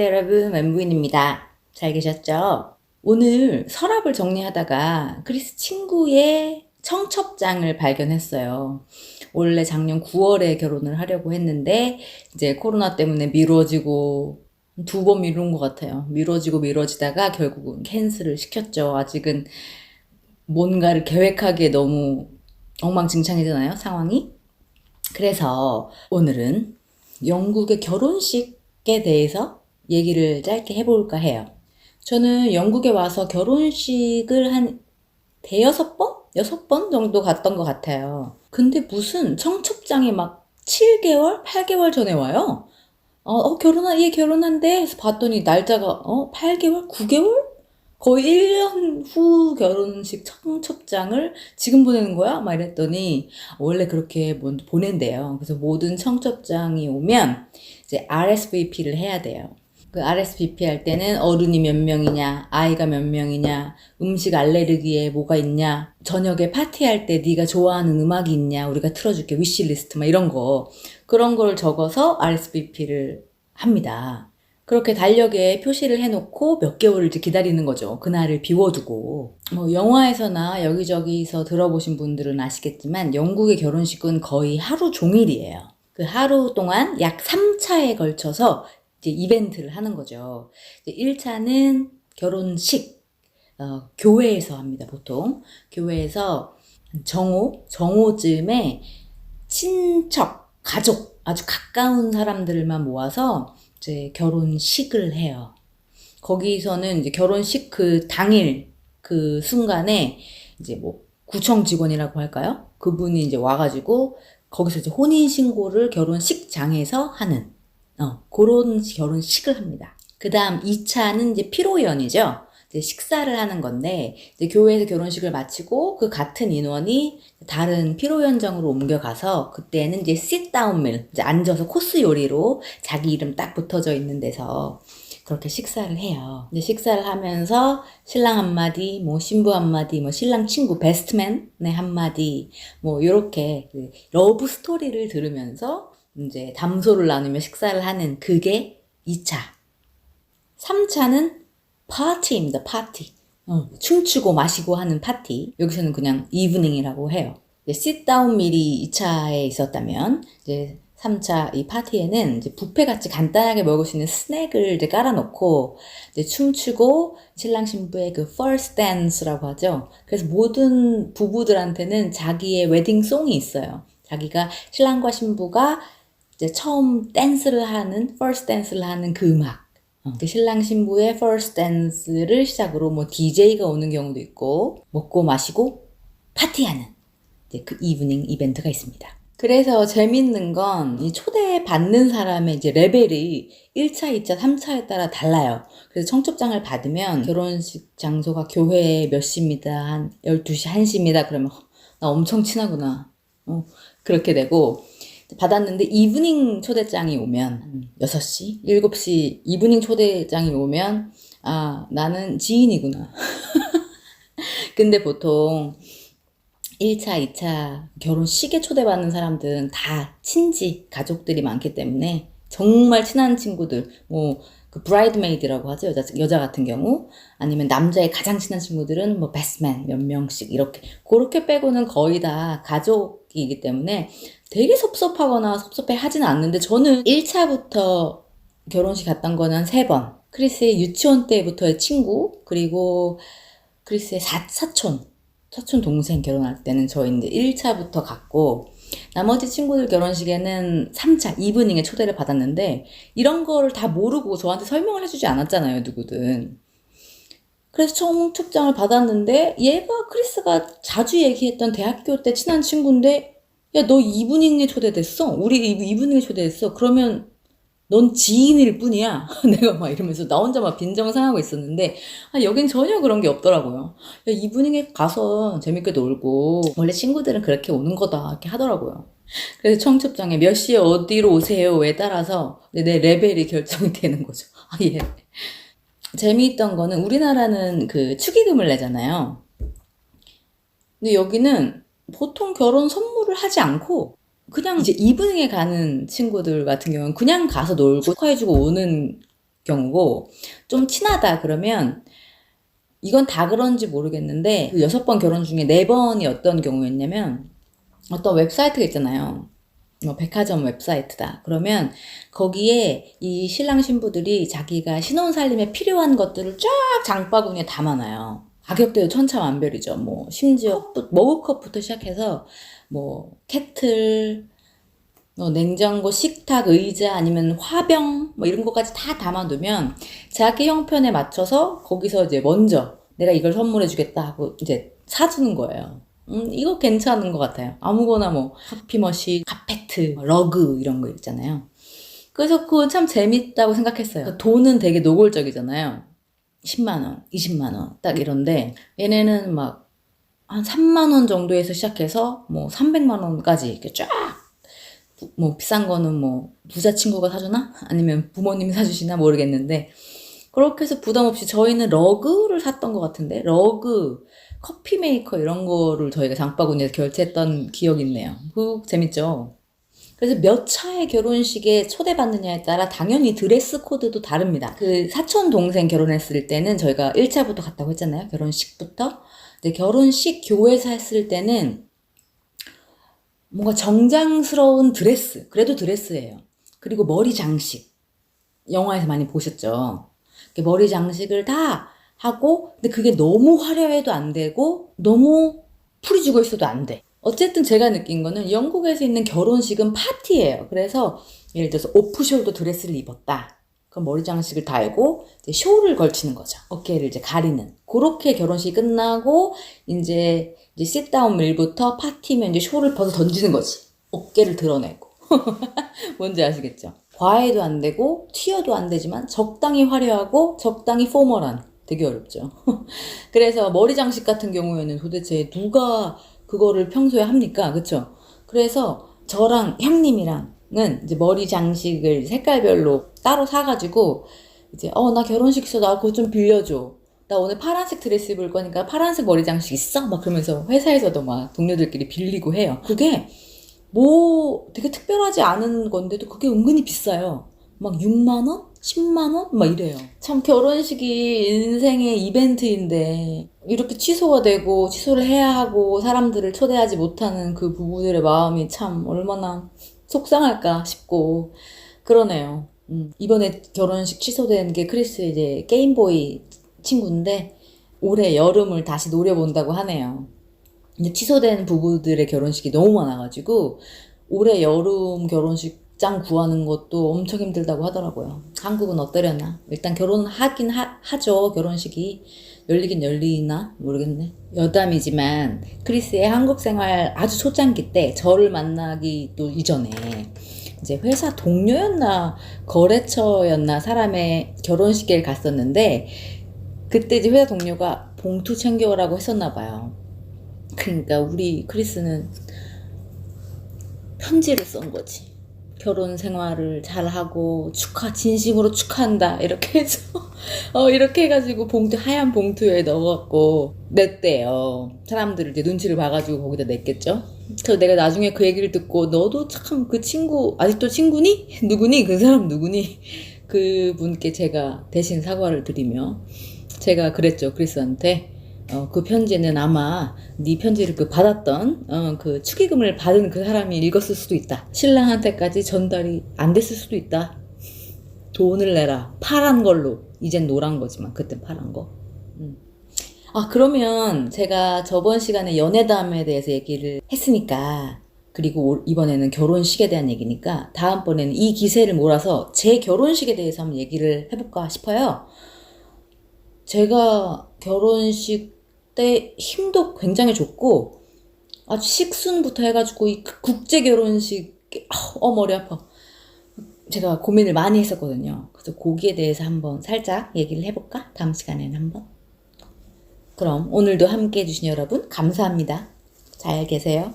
안녕하세요 여러분 멘부인입니다. 잘 계셨죠? 오늘 서랍을 정리하다가 크리스 친구의 청첩장을 발견했어요. 원래 작년 9월에 결혼을 하려고 했는데 이제 코로나 때문에 미뤄지고 두 번 미룬 것 같아요. 미뤄지고 미뤄지다가 결국은 캔슬을 시켰죠. 아직은 뭔가를 계획하기에 너무 엉망진창이잖아요, 상황이. 그래서 오늘은 영국의 결혼식에 대해서 얘기를 짧게 해볼까 해요. 저는 영국에 와서 결혼식을 한 대여섯 번? 여섯 번 정도 갔던 것 같아요. 근데 무슨 청첩장이 막 7개월? 8개월 전에 와요. 어, 어, 결혼한, 얘 결혼한대? 해서 봤더니 날짜가, 어, 8개월? 9개월? 거의 1년 후 결혼식 청첩장을 지금 보내는 거야? 막 이랬더니, 원래 그렇게 먼저 보낸대요. 그래서 모든 청첩장이 오면 이제 RSVP를 해야 돼요. 그 RSVP 할 때는 어른이 몇 명이냐, 아이가 몇 명이냐, 음식 알레르기에 뭐가 있냐, 저녁에 파티할 때 네가 좋아하는 음악이 있냐, 우리가 틀어줄게 위시리스트 막 이런 거 그런 걸 적어서 RSVP를 합니다. 그렇게 달력에 표시를 해놓고 몇 개월을 기다리는 거죠. 그날을 비워두고. 뭐, 영화에서나 여기저기서 들어보신 분들은 아시겠지만, 영국의 결혼식은 거의 하루 종일이에요. 그 하루 동안 약 3차에 걸쳐서 이제 이벤트를 하는 거죠. 이제 1차는 결혼식, 어, 교회에서 합니다, 보통. 교회에서 정오, 정오쯤에 친척, 가족, 아주 가까운 사람들만 모아서 이제 결혼식을 해요. 거기서는 이제 결혼식 그 당일 그 순간에 이제 뭐 구청 직원이라고 할까요? 그분이 이제 와가지고 거기서 이제 혼인 신고를 결혼식장에서 하는 어 그런 결혼식을 합니다. 그 다음 2차는 이제 피로연이죠. 이제 식사를 하는 건데 이제 교회에서 결혼식을 마치고 그 같은 인원이 다른 피로연장으로 옮겨가서 그때는 이제 meal 이제 앉아서 코스 요리로 자기 이름 딱 붙어져 있는 데서 그렇게 식사를 해요. 이제 식사를 하면서 신랑 한마디, 뭐 신부 한마디, 뭐 신랑 친구 베스트맨의 한마디, 뭐 요렇게 그 러브 스토리를 들으면서 이제 담소를 나누며 식사를 하는 그게 2차. 3차는 파티입니다. 파티. 어, 춤추고 마시고 하는 파티. 여기서는 그냥 이브닝이라고 해요. sit-down 밀이 2차에 있었다면 이제 3차 이 파티에는 이제 뷔페 같이 간단하게 먹을 수 있는 스낵을 이제 깔아놓고 이제 춤추고 신랑 신부의 그 first dance라고 하죠. 그래서 모든 부부들한테는 자기의 웨딩 송이 있어요. 자기가 신랑과 신부가 이제 처음 댄스를 하는 first dance를 하는 그 음악. 어, 그 신랑 신부의 first dance를 시작으로 뭐 DJ가 오는 경우도 있고 먹고 마시고 파티하는 이제 그 이브닝 이벤트가 있습니다. 그래서 재밌는 건 이 초대받는 사람의 이제 레벨이 1차, 2차, 3차에 따라 달라요. 그래서 청첩장을 받으면 결혼식 장소가 교회 몇 시입니다. 한 12시, 1시입니다. 그러면 나 엄청 친하구나. 어, 그렇게 되고 받았는데 이브닝 초대장이 오면 6시, 7시 이브닝 초대장이 오면 아, 나는 지인이구나. 근데 보통 1차, 2차 결혼식에 초대받는 사람들은 다 친지, 가족들이 많기 때문에 정말 친한 친구들, 뭐, 그 브라이드메이드라고 하죠. 여자, 여자 같은 경우. 아니면 남자의 가장 친한 친구들은 뭐 베스트맨 몇 명씩 이렇게. 그렇게 빼고는 거의 다 가족이기 때문에 되게 섭섭하거나 섭섭해 하진 않는데 저는 1차부터 결혼식 갔던 거는 3번. 크리스의 유치원 때부터의 친구, 그리고 크리스의 사, 사촌, 사촌 동생 결혼할 때는 저 이제 1차부터 갔고, 나머지 친구들 결혼식에는 3차, 이브닝에 초대를 받았는데, 이런 거를 다 모르고 저한테 설명을 해주지 않았잖아요, 누구든. 그래서 청첩장을 받았는데, 얘가 크리스가 자주 얘기했던 대학교 때 친한 친구인데, 야, 너 이브닝에 초대됐어? 우리 이브닝에 초대됐어? 그러면 넌 지인일 뿐이야. 내가 막 이러면서 나 혼자 막 빈정상하고 있었는데, 아, 여긴 전혀 그런 게 없더라고요. 야, 이브닝에 가서 재밌게 놀고, 원래 친구들은 그렇게 오는 거다. 이렇게 하더라고요. 그래서 청첩장에 몇 시에 어디로 오세요에 따라서 내 레벨이 결정이 되는 거죠. 아, 예. 재미있던 거는 우리나라는 그 축의금을 내잖아요. 근데 여기는 보통 결혼 선물을 하지 않고 그냥 이제 이브닝에 가는 친구들 같은 경우는 그냥 가서 놀고 축하해주고 오는 경우고 좀 친하다 그러면 이건 다 그런지 모르겠는데 그 여섯 번 결혼 중에 네 번이 어떤 경우였냐면 어떤 웹사이트가 있잖아요. 뭐 백화점 웹사이트다. 그러면 거기에 이 신랑 신부들이 자기가 신혼 살림에 필요한 것들을 쫙 장바구니에 담아놔요. 가격대도 천차만별이죠. 뭐 심지어 컵, 머그컵부터 시작해서 뭐 캐틀, 뭐 냉장고, 식탁, 의자 아니면 화병 뭐 이런 것까지 다 담아두면 자기 형편에 맞춰서 거기서 이제 먼저 내가 이걸 선물해 주겠다 하고 이제 사주는 거예요. 음, 이거 괜찮은 것 같아요. 아무거나 뭐 커피 머신, 카페트, 러그 이런 거 있잖아요. 그래서 그거 참 재밌다고 생각했어요. 그러니까 돈은 되게 노골적이잖아요. 10만원, 20만원, 딱 이런데 얘네는 막 한 3만 원 정도에서 시작해서 뭐 300만 원까지 이렇게 쫙, 뭐 비싼 거는 뭐 부자 친구가 사주나? 아니면 부모님이 사주시나 모르겠는데 그렇게 해서 부담 없이 저희는 러그를 샀던 것 같은데 러그, 커피 메이커 이런 거를 저희가 장바구니에서 결제했던 기억이 있네요. 그 재밌죠? 그래서 몇 차의 결혼식에 초대받느냐에 따라 당연히 드레스 코드도 다릅니다. 그 사촌 동생 결혼했을 때는 저희가 1차부터 갔다고 했잖아요. 결혼식부터. 이제 결혼식 교회에서 했을 때는 뭔가 정장스러운 드레스. 그래도 드레스예요. 그리고 머리 장식. 영화에서 많이 보셨죠. 머리 장식을 다 하고 근데 그게 너무 화려해도 안 되고 너무 풀이 죽어 있어도 안 돼. 어쨌든 제가 느낀 거는 영국에서 있는 결혼식은 파티예요. 그래서 예를 들어서 오프숄더 드레스를 입었다. 그럼 머리 장식을 달고 이제 쇼를 걸치는 거죠. 어깨를 이제 가리는. 그렇게 결혼식이 끝나고 이제 이제 sit-down 밀부터 파티면 이제 쇼를 벗어 던지는 거지. 어깨를 드러내고. 뭔지 아시겠죠? 과해도 안 되고 튀어도 안 되지만 적당히 화려하고 적당히 포멀한 되게 어렵죠. 그래서 머리 장식 같은 경우에는 도대체 누가 그거를 평소에 합니까? 그쵸? 그래서 저랑 형님이랑 은 이제 머리 장식을 색깔별로 따로 사가지고 이제 어 나 결혼식 있어 나 그거 좀 빌려줘. 나 오늘 파란색 드레스 입을 거니까 파란색 머리 장식 있어? 막 그러면서 회사에서도 막 동료들끼리 빌리고 해요. 그게 뭐 되게 특별하지 않은 건데도 그게 은근히 비싸요. 막 6만 원? 10만 원? 막 이래요. 참 결혼식이 인생의 이벤트인데 이렇게 취소가 되고 취소를 해야 하고 사람들을 초대하지 못하는 그 부부들의 마음이 참 얼마나 속상할까 싶고 그러네요. 음, 이번에 결혼식 취소된 게 크리스 이제 게임보이 친구인데 올해 여름을 다시 노려본다고 하네요. 근데 취소된 부부들의 결혼식이 너무 많아가지고 올해 여름 결혼식장 구하는 것도 엄청 힘들다고 하더라고요. 한국은 어떠려나? 일단 결혼하긴 하, 하죠. 결혼식이 열리긴 열리나 모르겠네. 여담이지만 크리스의 한국 생활 아주 초창기 때 저를 만나기 또 이전에 이제 회사 동료였나 거래처였나 사람의 결혼식에 갔었는데 그때 이제 회사 동료가 봉투 챙겨오라고 했었나 봐요. 그러니까 우리 크리스는 편지를 쓴 거지. 결혼 생활을 잘하고 축하 진심으로 축하한다. 이렇게 해서 어 이렇게 해가지고 봉투 하얀 봉투에 넣어갖고 냈대요. 사람들을 이제 눈치를 봐가지고 거기다 냈겠죠. 그래서 내가 나중에 그 얘기를 듣고 너도 참 그 친구 아직도 친구니? 누구니? 그 사람 누구니? 그 분께 제가 대신 사과를 드리며 제가 그랬죠 크리스한테 어, 그 편지는 아마 네 편지를 그 받았던 어, 그 축의금을 받은 그 사람이 읽었을 수도 있다. 신랑한테까지 전달이 안 됐을 수도 있다. 돈을 내라. 파란 걸로. 이젠 노란 거지만 그땐 파란 거. 음. 아 그러면 제가 저번 시간에 연애담에 대해서 얘기를 했으니까 그리고 올- 이번에는 결혼식에 대한 얘기니까 다음번에는 이 기세를 몰아서 제 결혼식에 대해서 한번 얘기를 해볼까 싶어요. 제가 결혼식 때 힘도 굉장히 좋고 아주 식순부터 해가지고 이 국제 결혼식 어 머리 아파 제가 고민을 많이 했었거든요. 그래서 거기에 대해서 한번 살짝 얘기를 해볼까? 다음 시간에는 한번. 그럼 오늘도 함께 해주신 여러분 감사합니다. 잘 계세요.